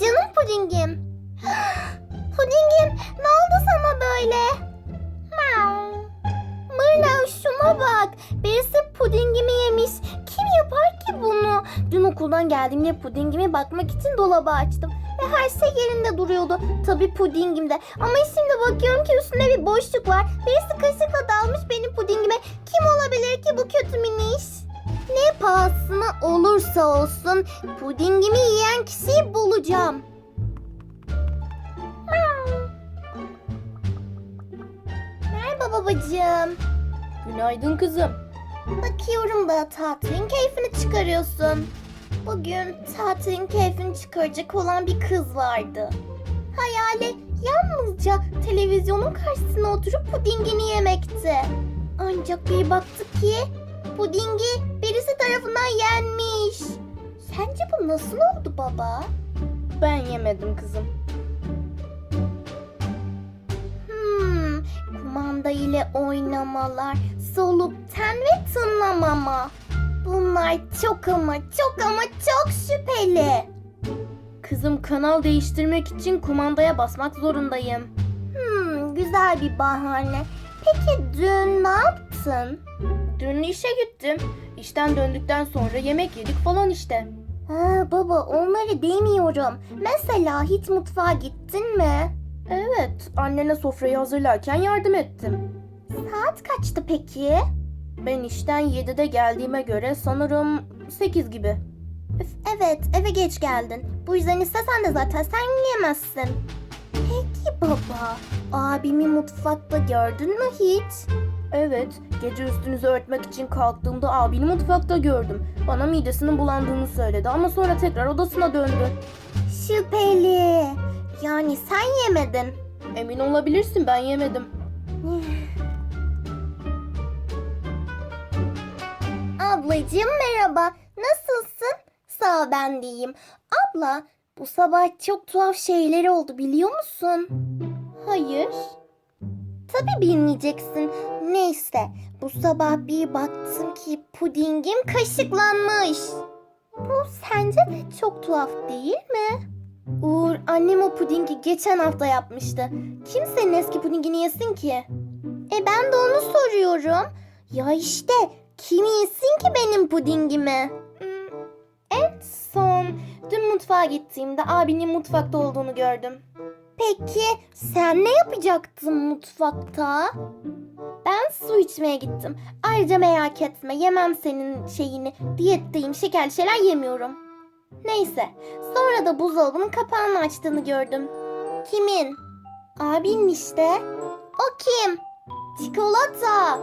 Canım pudingim. pudingim ne oldu sana böyle? Mırna şuna bak. Birisi pudingimi yemiş. Kim yapar ki bunu? Dün okuldan geldiğimde pudingime bakmak için dolabı açtım. Ve her şey yerinde duruyordu. Tabii pudingimde. Ama şimdi bakıyorum ki üstünde bir boşluk var. Birisi kaşıkla dalmış benim pudingime. Kim olabilir ki bu kötü miniş? Pahasına olursa olsun pudingimi yiyen kişiyi bulacağım. Merhaba babacığım. Günaydın kızım. Bakıyorum da tatilin keyfini çıkarıyorsun. Bugün tatilin keyfini çıkaracak olan bir kız vardı. Hayali yalnızca televizyonun karşısına oturup pudingini yemekti. Ancak bir baktık ki pudingi tarafından yenmiş. Sence bu nasıl oldu baba? Ben yemedim kızım. Hmm, kumanda ile oynamalar, soluk ten ve tınlamama. Bunlar çok ama çok ama çok şüpheli. Kızım kanal değiştirmek için kumandaya basmak zorundayım. Hmm, güzel bir bahane. Peki dün ne yaptın? Dün işe gittim. İşten döndükten sonra yemek yedik falan işte. Ha, baba onları demiyorum. Mesela hiç mutfağa gittin mi? Evet, annene sofrayı hazırlarken yardım ettim. Saat kaçtı peki? Ben işten 7'de geldiğime göre sanırım 8 gibi. Üf, Evet eve geç geldin. Bu yüzden istesen de zaten sen yiyemezsin. Peki baba, abimi mutfakta gördün mü hiç? Evet, gece üstünüzü örtmek için kalktığımda abini mutfakta gördüm. Bana midesinin bulandığını söyledi ama sonra tekrar odasına döndü. Şüpheli. Yani sen yemedin. Emin olabilirsin ben yemedim. Ablacığım merhaba. Nasılsın? Sağ ol, ben de iyiyim. Abla bu sabah çok tuhaf şeyler oldu biliyor musun? Hayır. Tabii bilmeyeceksin. Neyse bu sabah bir baktım ki pudingim kaşıklanmış. Bu sence de çok tuhaf değil mi? Uğur annem o pudingi geçen hafta yapmıştı. Kim senin eski pudingini yesin ki? E ben de onu soruyorum. Ya işte kim yesin ki benim pudingimi? Hmm, en son dün mutfağa gittiğimde abinin mutfakta olduğunu gördüm. Peki sen ne yapacaktın mutfakta? Ben su içmeye gittim. Ayrıca merak etme yemem senin şeyini. Diyetteyim şekerli şeyler yemiyorum. Neyse sonra da buzdolabının kapağını açtığını gördüm. Kimin? Abinin işte. O kim? Çikolata.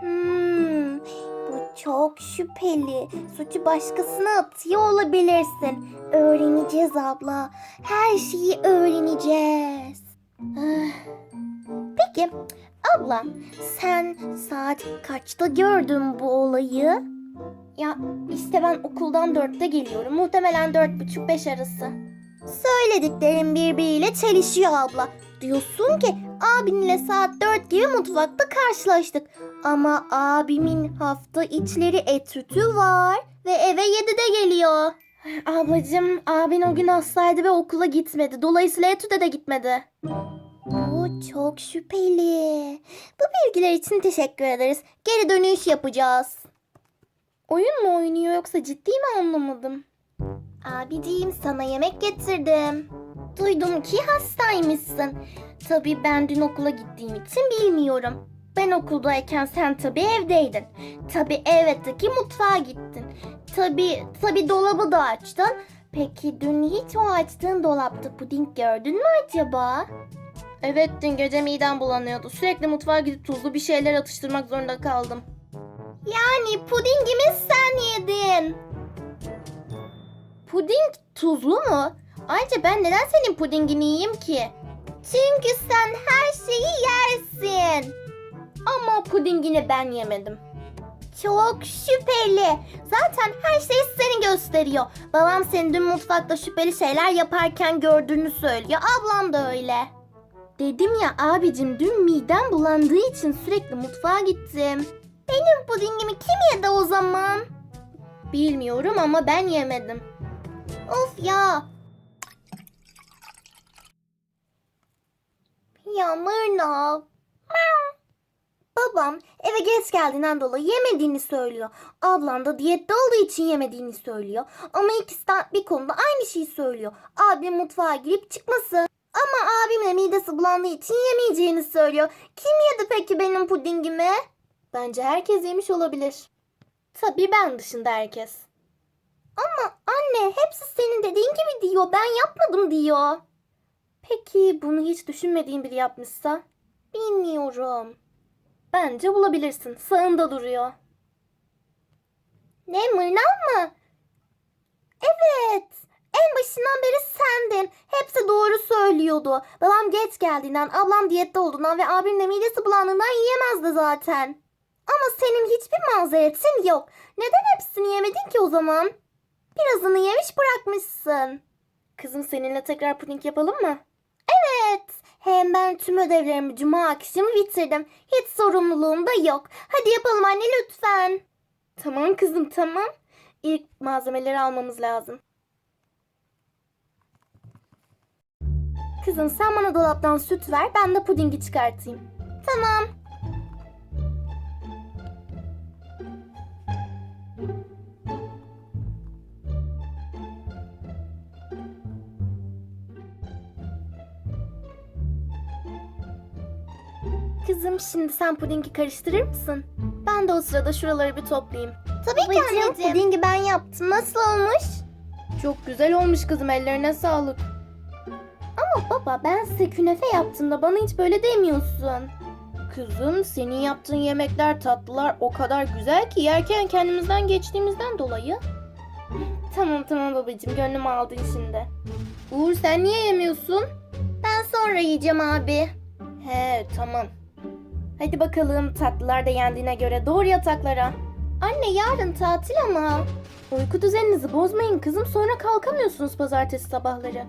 Hmm, bu çok şüpheli. Suçu başkasına atıyor olabilirsin. Öğreneceğiz abla. Her şeyi öğreneceğiz. Ah. Peki abla sen saat kaçta gördün bu olayı? Ya işte ben okuldan dörtte geliyorum. Muhtemelen dört buçuk beş arası. Söylediklerim birbiriyle çelişiyor abla. Diyorsun ki abinle saat dört gibi mutfakta karşılaştık. Ama abimin hafta içleri etütü var ve eve yedide geliyor. Ablacığım abin o gün hastaydı ve okula gitmedi. Dolayısıyla etüde de gitmedi. Bu çok şüpheli. Bu bilgiler için teşekkür ederiz. Geri dönüş yapacağız. Oyun mu oynuyor yoksa ciddi mi anlamadım. Abiciğim sana yemek getirdim. Duydum ki hastaymışsın. Tabii ben dün okula gittiğim için bilmiyorum. Ben okuldayken sen tabii evdeydin. Tabii elbette ki mutfağa gittin. Tabii, tabii dolabı da açtın. Peki dün hiç o açtığın dolapta puding gördün mü acaba? Evet dün gece midem bulanıyordu. Sürekli mutfağa gidip tuzlu bir şeyler atıştırmak zorunda kaldım. Yani pudingimi sen yedin. Puding tuzlu mu? Ayrıca ben neden senin pudingini yiyeyim ki? Çünkü sen her şeyi yersin. Ama pudingini ben yemedim. Çok şüpheli. Zaten her şey seni gösteriyor. Babam seni dün mutfakta şüpheli şeyler yaparken gördüğünü söylüyor. Ablam da öyle. Dedim ya abicim dün midem bulandığı için sürekli mutfağa gittim. Benim pudingimi kim yedi o zaman? Bilmiyorum ama ben yemedim. Of ya. Ya Mırnav Babam eve geç geldiğinden dolayı yemediğini söylüyor. Ablam da diyette olduğu için yemediğini söylüyor. Ama ikisi de bir konuda aynı şeyi söylüyor. Abim mutfağa girip çıkması. Ama abim de midesi bulandığı için yemeyeceğini söylüyor. Kim yedi peki benim pudingimi? Bence herkes yemiş olabilir. Tabii ben dışında herkes. Ama anne hepsi senin dediğin gibi diyor. Ben yapmadım diyor. Peki bunu hiç düşünmediğin biri yapmışsa? Bilmiyorum. Bence bulabilirsin. Sağında duruyor. Ne mırnav mı? Evet. En başından beri sendin. Hepsi doğru söylüyordu. Babam geç geldiğinden, ablam diyette olduğundan ve abim de midesi bulandığından yiyemezdi zaten. Ama senin hiçbir mazeretin yok. Neden hepsini yemedin ki o zaman? Birazını yemiş bırakmışsın. Kızım seninle tekrar puding yapalım mı? Hem ben tüm ödevlerimi cuma akşamı bitirdim. Hiç sorumluluğum da yok. Hadi yapalım anne lütfen. Tamam kızım tamam. İlk malzemeleri almamız lazım. Kızım sen bana dolaptan süt ver ben de pudingi çıkartayım. Tamam. Kızım şimdi sen pudingi karıştırır mısın? Ben de o sırada şuraları bir toplayayım. Tabii ki anneciğim. Pudingi ben yaptım. Nasıl olmuş? Çok güzel olmuş kızım ellerine sağlık. Ama baba ben size künefe yaptığımda bana hiç böyle demiyorsun. Kızım senin yaptığın yemekler tatlılar o kadar güzel ki yerken kendimizden geçtiğimizden dolayı. tamam tamam babacığım gönlümü aldın şimdi. Uğur sen niye yemiyorsun? Ben sonra yiyeceğim abi. He tamam. Hadi bakalım tatlılar da yendiğine göre doğru yataklara. Anne yarın tatil ama. Uyku düzeninizi bozmayın kızım sonra kalkamıyorsunuz pazartesi sabahları.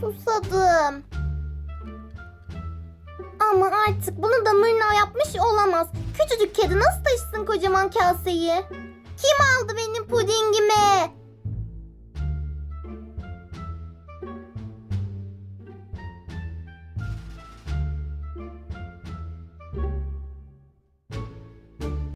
Susadım. Ama artık bunu da mırna yapmış olamaz. Küçücük kedi nasıl taşısın kocaman kaseyi? Kim aldı benim